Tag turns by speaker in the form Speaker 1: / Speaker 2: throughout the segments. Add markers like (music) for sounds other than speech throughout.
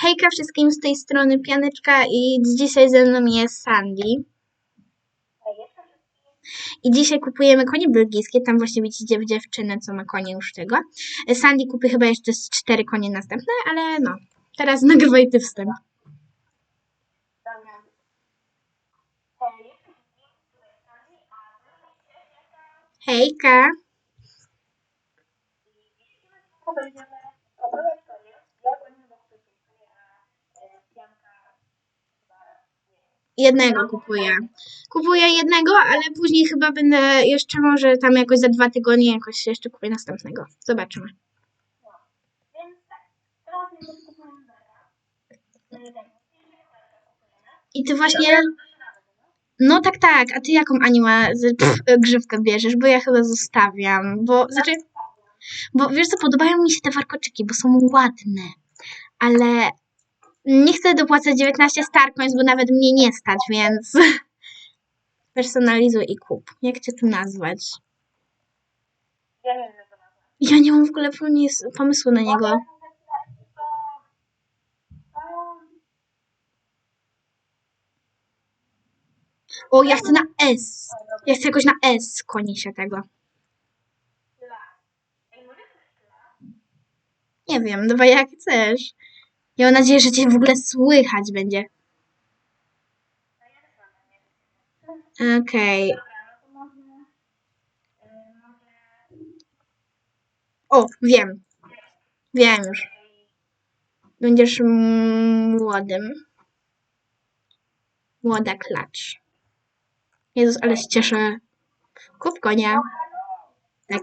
Speaker 1: Hejka wszystkim z tej strony Pianeczka i dzisiaj ze mną jest Sandy. I dzisiaj kupujemy konie belgijskie, tam właśnie widzicie dziewczynę, co ma konie już tego. Sandy kupi chyba jeszcze z cztery konie następne, ale no, teraz (laughs) nagrywaj ty wstęp.
Speaker 2: Dobra. Hej, tutaj Sandy, a to jest
Speaker 1: Hejka!
Speaker 2: Co będziemy oglądać konie? Ja będę do kupienia, a e, Pianka chyba nie.
Speaker 1: Jednego kupuję. Kupuję jednego, ale później chyba będę jeszcze może tam jakoś za dwa tygodnie jakoś jeszcze kupię następnego. Zobaczymy.
Speaker 2: No.
Speaker 1: I ty właśnie... No tak, tak. A ty jaką pff, grzywkę bierzesz? Bo ja chyba zostawiam. Bo, znaczy, bo wiesz co, podobają mi się te warkoczyki, bo są ładne. Ale nie chcę dopłacać 19 Starcoins, bo nawet mnie nie stać, więc (laughs) personalizuj i kup. Jak cię tu nazwać?
Speaker 2: Ja nie wiem.
Speaker 1: Ja mam w ogóle pomys- pomysłu na niego. O, ja chcę na S. Ja chcę jakoś na S koni się tego. Nie wiem, bo jak chcesz. Ja mam nadzieję, że cię w ogóle słychać będzie. Okej. O, wiem. Wiem już. Będziesz młodym. Młoda klacz. Jezus, ale się cieszę. Kup konia. Tak.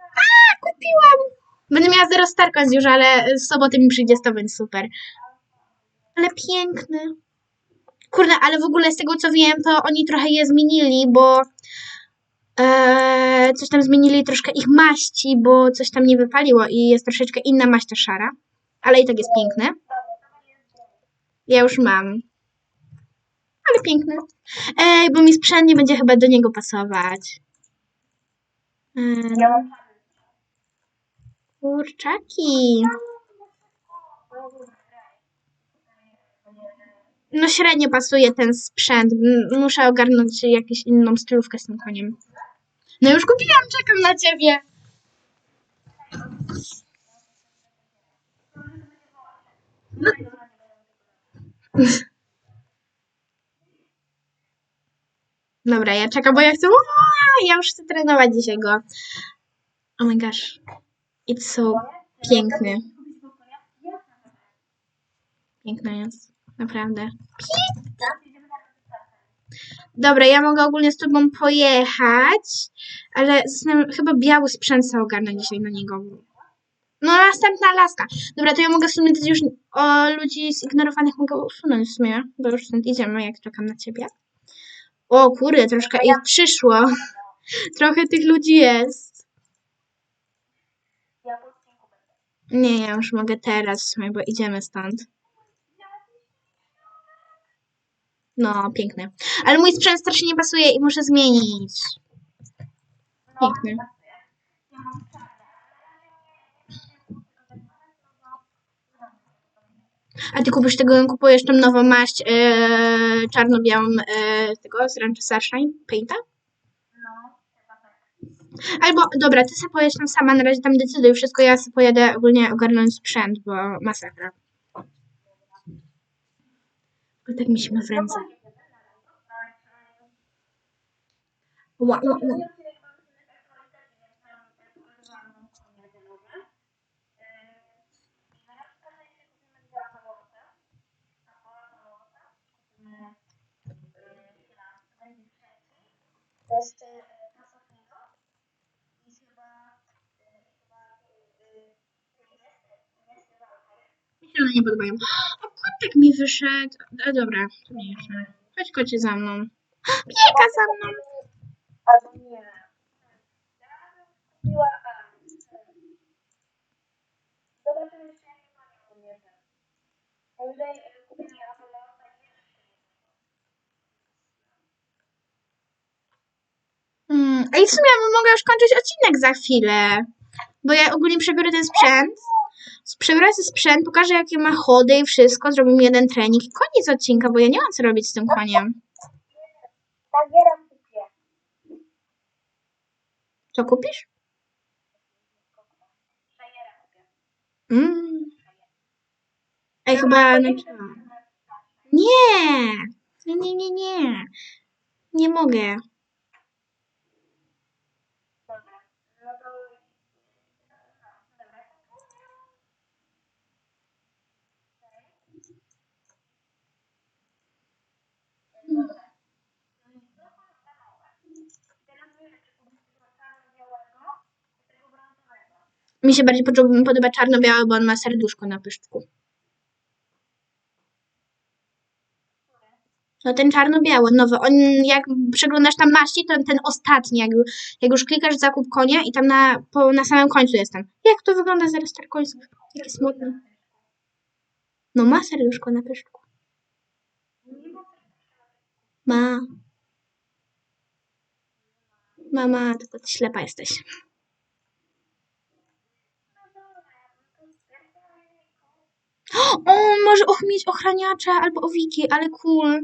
Speaker 1: A, kupiłam! Będę miała zero Starcoins już, ale z soboty mi przyjdzie 100, więc super. Ale piękny. Kurde, ale w ogóle z tego co wiem, to oni trochę je zmienili, bo e, coś tam zmienili troszkę ich maści, bo coś tam nie wypaliło i jest troszeczkę inna maść ta szara. Ale i tak jest piękne. Ja już mam. Ale piękny. Ej, bo mi sprzęt nie będzie chyba do niego pasować.
Speaker 2: Mam
Speaker 1: kurczaki. No średnio pasuje ten sprzęt. Muszę ogarnąć jakąś inną stylówkę z tym koniem. No już kupiłam, czekam na ciebie. No. Dobra, ja czekam, bo ja chcę. Ja już chcę trenować dzisiaj go. Oh my gosh. It's so piękny. Piękny jest. Naprawdę. Dobra, ja mogę ogólnie z tobą pojechać, ale zastanawiam, chyba biały sprzęt ogarnę dzisiaj na niego. No następna laska. Dobra, to ja mogę w sumie już o ludzi zignorowanych mogę usunąć w sumie, bo już stąd idziemy, jak czekam na ciebie. O kurde, troszkę ich przyszło. (laughs) Trochę tych ludzi jest.
Speaker 2: Ja po odcinku będę.
Speaker 1: Nie, ja już mogę teraz w sumie, bo idziemy stąd. No, piękny. Ale mój sprzęt strasznie nie pasuje i muszę zmienić.
Speaker 2: Czarne.
Speaker 1: A ty kupisz tego, kupujesz tą nową maść yy, czarno-białą yy, tego z Rancho Sunshine Painta? Albo, dobra, ty sobie pojedź tam sama, na razie tam decyduj wszystko, ja sobie pojedę ogólnie ogarnąć sprzęt, bo masakra. Tylko tak mi się ma w ręce. Ła, ła, ła.
Speaker 2: Jeszcze pasownego i chyba chyba
Speaker 1: Mi się one nie podobają. O, kotek mi wyszedł. E, dobra, to nie jest. Chodź kocie za mną. (gasps) Biega za mną.
Speaker 2: A.
Speaker 1: Mm, a i w sumie mogę już kończyć odcinek za chwilę. Bo ja ogólnie przebiorę ten sprzęt. Sobie sprzęt, pokażę jakie ma chody i wszystko, zrobimy jeden trening i koniec odcinka, bo ja nie mam co robić z tym koniem.
Speaker 2: Kupię.
Speaker 1: Co kupisz? Mm. Ej, chyba... na- Nie! Nie, nie, nie, nie. Nie mogę.
Speaker 2: Dobra. No to... Dobra. Teraz nie wiem, czy kupić tego czarno-białego, czy tego brązowego.
Speaker 1: Mi się bardziej podoba, czarno-biały, bo on ma serduszko na pyszczku. No ten czarno-biały, nowy. On, jak przeglądasz tam maści, to ten ostatni, jak, jak już klikasz zakup konia i tam na, po, na samym końcu jest. Jak to wygląda zaraz tak końcu? Takie smutne. No ma serduszko na pyszczku. Ma. Mama, tylko ty ślepa jesteś. O, może och mieć ochraniacza albo owiki, ale cool.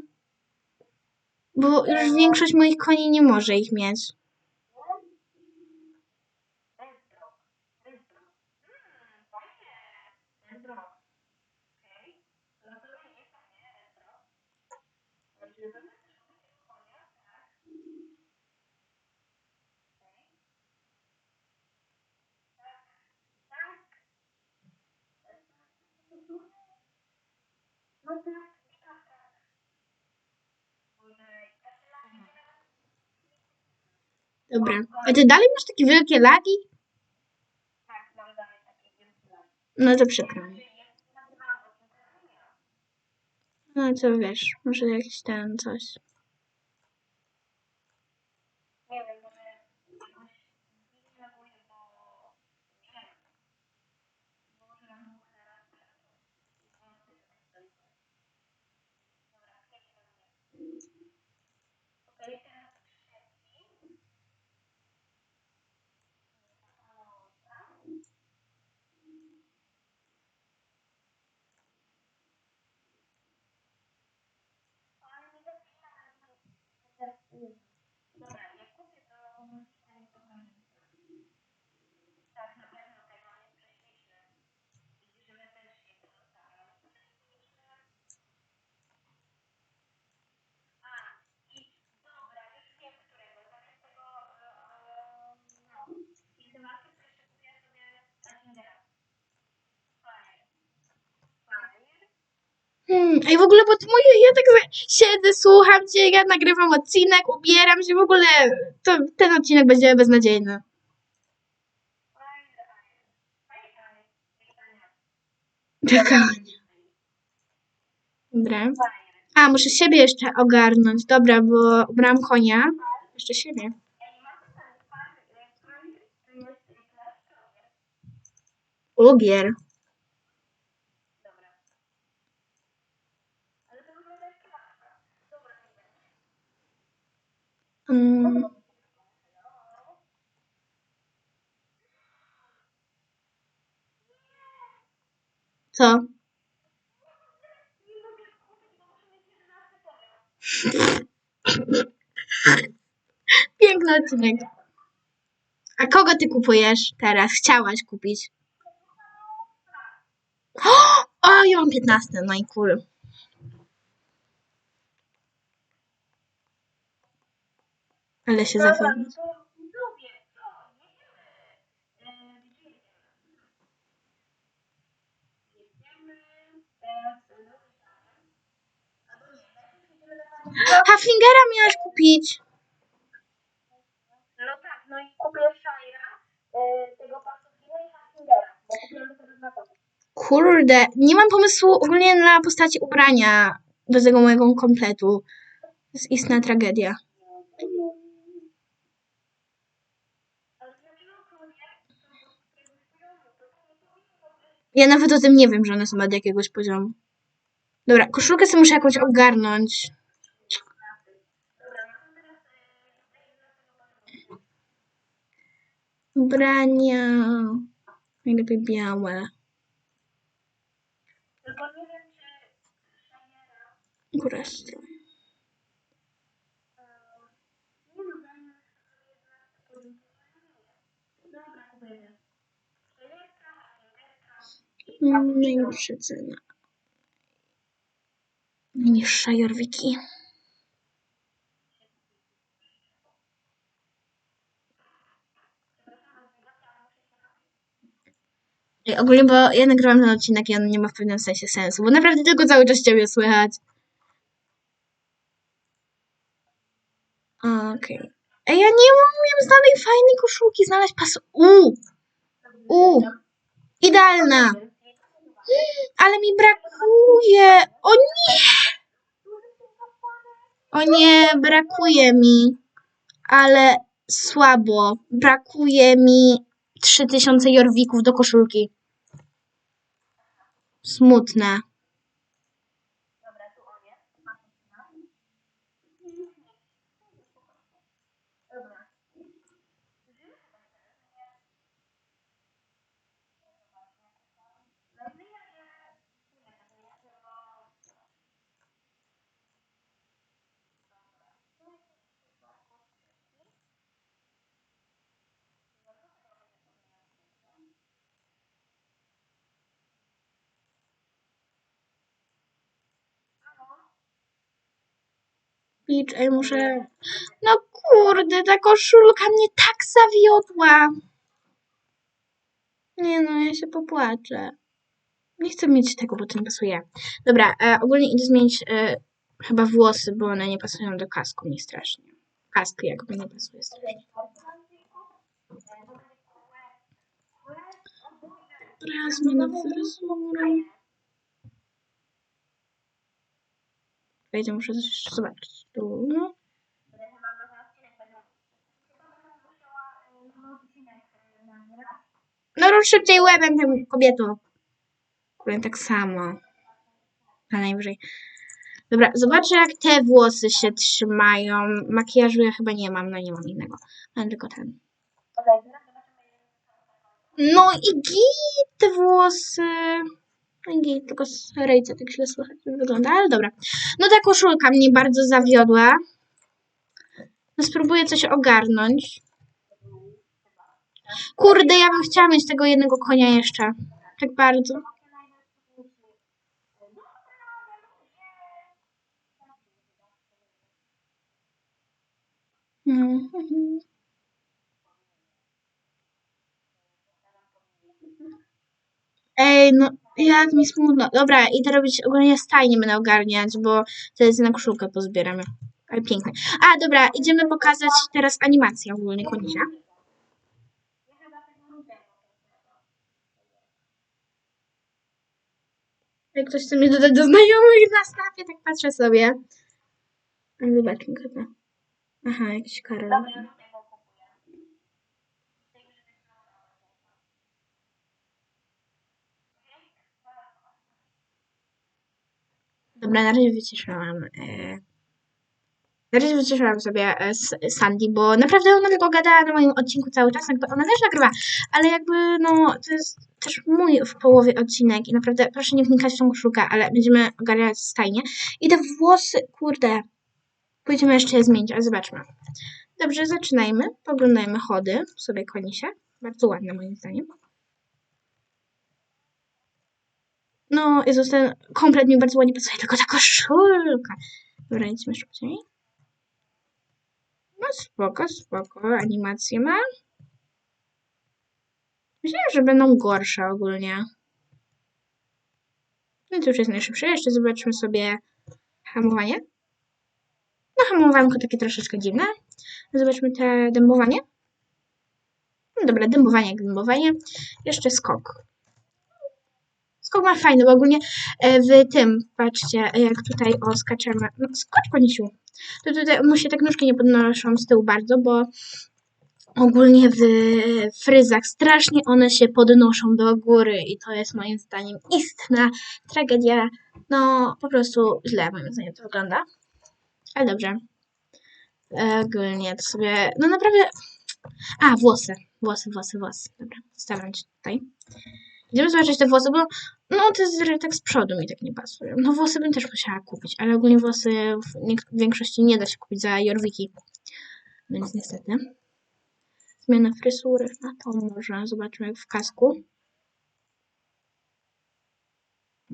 Speaker 1: Bo już większość moich koni nie może ich mieć.
Speaker 2: Dendro. Dendro. Mmm, fajnie. Dendro. Okej. No to nie fajnie, dendro. Znaczy, to też kupię konia, tak? Okej. Tak. Tak. No tak, i tak, tak. Ojej,
Speaker 1: Dobra. A ty dalej masz takie wielkie lagi?
Speaker 2: Tak, mam dalej takie wielkie lagi.
Speaker 1: No to przykro mi. No to wiesz, może jakiś ten coś.
Speaker 2: Nie wiem, może jakoś nie reaguję, bo nie wiem. Może mam muchę raz Dobra, przejdźmy do mnie. Okej, teraz trzeci. Ale nie zapina Dobra, jak kupię to przynajmniej to Tak, na pewno tego nie prześliczmy. I żeby też się pozostało. A, i dobra, już wiem którego. Zamiast tego, e, no, i zobaczę, to jeszcze kupię sobie Ascendera. Fajnie. Fajnie.
Speaker 1: Hmm, ej w ogóle, ty moje, ja tak siedzę, słucham cię, ja nagrywam odcinek, ubieram się, w ogóle to ten odcinek będzie beznadziejny. Czekanie. Dobra. A, muszę siebie jeszcze ogarnąć. Dobra, bo ubrałam konia. Jeszcze siebie.
Speaker 2: Ej, ma to ten pan, jak pan, to jest klasztor.
Speaker 1: Ugier.
Speaker 2: Dobra. Ale to wygląda jak klasztor. Dobra, nie będzie.
Speaker 1: Mm, co?
Speaker 2: Nie mogę kupić, bo muszę mieć 11 poziom. (laughs)
Speaker 1: Piękny odcinek. A kogo ty kupujesz teraz? Chciałaś kupić? (gasps) O, ja mam 15, no i. Ale się
Speaker 2: Dobra,
Speaker 1: zapomnę.
Speaker 2: no to widzowie, co? Jedziemy. E, gdzie jedziemy? Jedziemy teraz do Warszawy. Albo nie, najpierw jedziemy do Warszawy.
Speaker 1: Haflingera miałaś kupić.
Speaker 2: No tak, no i kupię Shira, e, tego Pasofina i bo dwa koty.
Speaker 1: Kurde, nie mam pomysłu ogólnie na postaci ubrania do tego mojego kompletu. To jest istna tragedia.
Speaker 2: Ale dlaczego konie są od jakiegoś poziomu? To nie powinno być.
Speaker 1: Ja nawet o tym nie wiem, że one są od jakiegoś poziomu. Dobra, koszulkę sobie muszę jakąś ogarnąć. Ubrania. Najlepiej białe. Góra strony.
Speaker 2: Nie no, dajmy sobie jednak Dobra, kupujemy. Shayerka, Shayerka.
Speaker 1: Najniższa cena. Najniższa Jorwiki. Ogólnie, bo ja nagrałam ten odcinek i on nie ma w pewnym sensie sensu, bo naprawdę tylko cały czas ciebie słychać. Okej. Ej, ja nie umiem znaleźć fajnej koszulki, znaleźć pas... U! U! Idealna! Ale mi brakuje! O nie! O nie, brakuje mi. Ale słabo. Brakuje mi 3000 jorwików do koszulki. Smutne. Bicz, ej, muszę... No kurde, ta koszulka mnie tak zawiodła. Nie no, ja się popłaczę. Nie chcę mieć tego, bo to nie pasuje. Dobra, e, ogólnie idę zmienić e, chyba włosy, bo one nie pasują do kasku mi strasznie. Kask jakby nie pasuje strasznie. Dobra, zmiana fryzury. Wejdę, muszę jeszcze zobaczyć. Tu, no. No rusz szybciej łebem, tym kobieto. Kurde, tak samo. A najwyżej. Dobra, zobaczę jak te włosy się trzymają. Makijażu ja chyba nie mam, no nie mam innego. Mam tylko ten. No i git te włosy. I git, tylko z rejca tak źle słychać wygląda, ale dobra. No ta koszulka mnie bardzo zawiodła. No spróbuję coś ogarnąć. Kurde, ja bym chciała mieć tego jednego konia jeszcze. Tak bardzo. Mhm. Ej, no jak mi smutno. Dobra, idę robić ogólnie stajnie będę ogarniać, bo jest na koszulkę pozbieramy. Ale piękne. A, dobra, idziemy pokazać teraz animację ogólnie konisia. Jak ktoś chce mnie dodać do znajomych na snapie, tak patrzę sobie. Ale zobaczmy chyba. Aha, jakiś Karol. Dobra, na razie wyciszyłam. E... Na razie wyciszyłam sobie e, S- Sandy, bo naprawdę ona tylko gadała na moim odcinku cały czas, jakby ona też nagrywa, ale jakby no to jest też mój w połowie odcinek i naprawdę proszę nie wnikać w tą koszulkę, ale będziemy ogarniać stajnie. I te włosy, kurde, pójdziemy jeszcze je zmienić, ale zobaczmy. Dobrze, zaczynajmy. Poglądajmy chody sobie konisie. Bardzo ładne moim zdaniem. No, Jezus, ten komplet mi bardzo ładnie pasuje, tylko ta koszulka. Dobra, idźmy szybciej. No spoko, spoko, animacje ma. Myślałem, że będą gorsze ogólnie. No to już jest najszybsze. Jeszcze zobaczmy sobie hamowanie. No hamowanko takie troszeczkę dziwne. Zobaczmy te dębowanie. No dobra, dębowanie jak dębowanie. Jeszcze skok. Skok ma fajny, bo ogólnie e, w tym, patrzcie, jak tutaj o skaczemy. No, skocz konisiu. To tutaj mu się tak nóżki nie podnoszą z tyłu bardzo, bo ogólnie w fryzach strasznie one się podnoszą do góry i to jest moim zdaniem istna tragedia. No, po prostu źle moim zdaniem to wygląda. Ale dobrze. Ogólnie to sobie, no naprawdę... A, włosy. Włosy, włosy, włosy. Dobra, stawiam ci tutaj. Idziemy zobaczyć te włosy, bo No, te z, tak z przodu mi tak nie pasują. No, włosy bym też musiała kupić, ale ogólnie włosy w, większości nie da się kupić za Jorwiki. Więc niestety. Zmiana fryzury. A to może zobaczymy jak w kasku.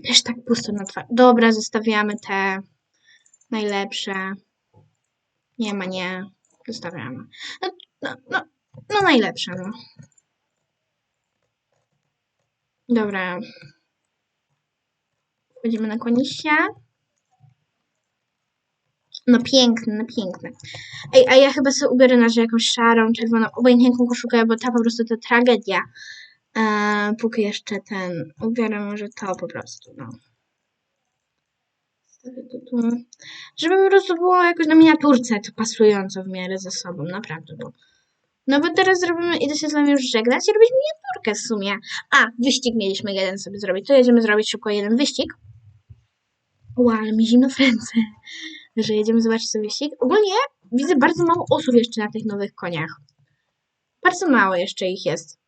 Speaker 1: Też tak pusto na twarz. Dobra, zostawiamy te najlepsze. Nie ma, nie. Zostawiamy. No, no, no, no najlepsze, no. Dobra. Wchodzimy na koniście. No piękne, no piękne. Ej, a ja chyba sobie ubiorę na razie jakąś szarą, czerwoną, obojętnie jaką koszulkę, bo ta po prostu to tragedia. Eee, póki jeszcze ten, ubiorę może to po prostu, no. Żeby po prostu było jakoś na miniaturce to pasująco w miarę ze sobą, naprawdę, bo... No bo teraz zrobimy, idę się z wami już żegnać i robić miniaturkę w sumie. A, wyścig mieliśmy jeden sobie zrobić, to jedziemy zrobić szybko jeden wyścig. Ła, ale mi zimno w ręce, że jedziemy zobaczyć sobie wyścig. Ogólnie widzę bardzo mało osób jeszcze na tych nowych koniach. Bardzo mało jeszcze ich jest.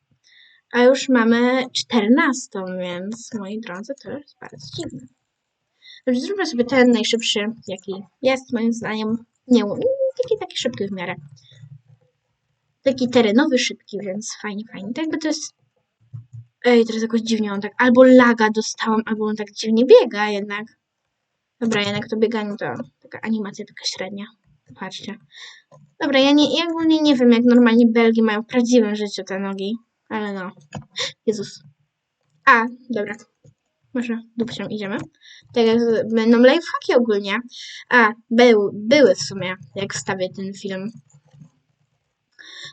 Speaker 1: A już mamy 14, więc moi drodzy, to jest bardzo dziwne. Dobrze, zróbmy sobie ten najszybszy, jaki jest, moim zdaniem. Nie, taki, taki szybki w miarę. Taki terenowy, szybki, więc fajnie, fajnie. Tak jakby to jest... Ej, teraz jakoś dziwnie on tak... Albo laga dostałam, albo on tak dziwnie biega jednak. Dobra, jednak to bieganie to taka animacja taka średnia. Patrzcie. Dobra, ja, nie, ja ogólnie nie wiem, jak normalnie Belgi mają w prawdziwym życiu te nogi. Ale no. Jezus. A, dobra. Może dupcią idziemy. Tak jak będą lifehacki ogólnie. A, był, były w sumie, jak wstawię ten film.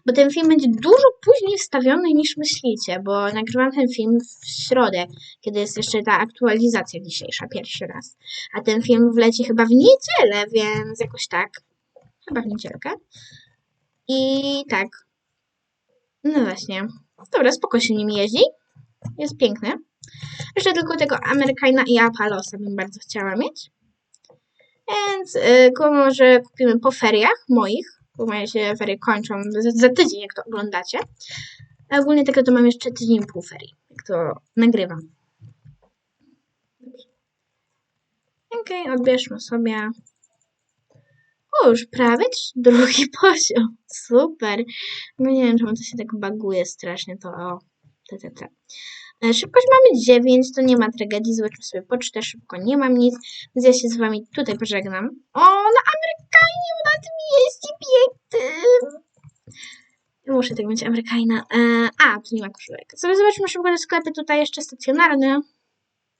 Speaker 1: Bo ten film będzie dużo później wstawiony niż myślicie, bo nagrywam ten film w środę, kiedy jest jeszcze ta aktualizacja dzisiejsza, pierwszy raz. A ten film wleci chyba w niedzielę, więc jakoś tak. Chyba w niedzielkę. I tak. No właśnie. Dobra, spoko się nim jeździ. Jest piękny. Jeszcze tylko tego Amerykana i Apalosa bym bardzo chciała mieć. Więc yy, może kupimy po feriach moich, bo moje się ferie kończą za, za tydzień, jak to oglądacie. A ogólnie tego to mam jeszcze tydzień pół ferii, jak to nagrywam. Okej, odbierzmy sobie. O, już prawie drugi (laughs) poziom. Super. No nie wiem, czemu to się tak baguje strasznie, to o, te. E, Szybkość mamy 9, to nie ma tragedii, zobaczmy sobie pocztę, szybko nie mam nic, więc ja się z wami tutaj pożegnam. O, na Amerykanie na tym jeździ piękny. Muszę tak mieć Amerykana. E, a, tu nie ma koszulek. Sobie zobaczmy szybko te sklepy tutaj jeszcze stacjonarne,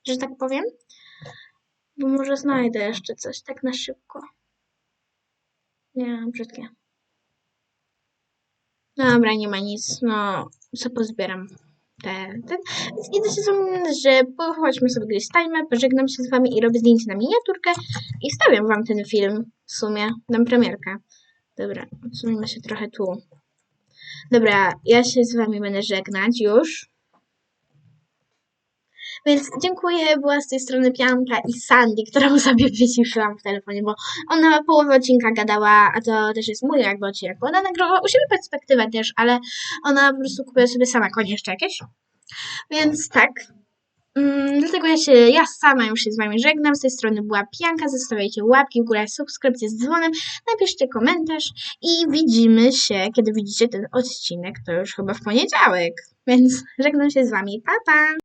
Speaker 1: że tak powiem. Bo może znajdę jeszcze coś tak na szybko. Nie, brzydkie. Dobra, nie ma nic. No, co pozbieram. Te, te. Więc idę się z że pochodźmy sobie gdzieś stajmy, pożegnam się z wami i robię zdjęcie na miniaturkę i stawiam wam ten film w sumie. Dam premierkę. Dobra, odsunijmy się trochę tu. Dobra, ja się z wami będę żegnać już. Więc dziękuję, była z tej strony Pianka i Sandy, którą (laughs) sobie wyciszyłam w telefonie, bo ona połowę odcinka gadała, a to też jest mój jakby odcinek, bo ona nagrała u siebie perspektywę też, ale ona po prostu kupiła sobie sama konie jeszcze jakieś. Więc tak. Mm, dlatego ja się, ja sama już się z wami żegnam. Z tej strony była Pianka. Zostawiajcie łapki w górę, subskrypcję z dzwonem, napiszcie komentarz i widzimy się, kiedy widzicie ten odcinek. To już chyba w poniedziałek. Więc żegnam się z wami. Pa, pa!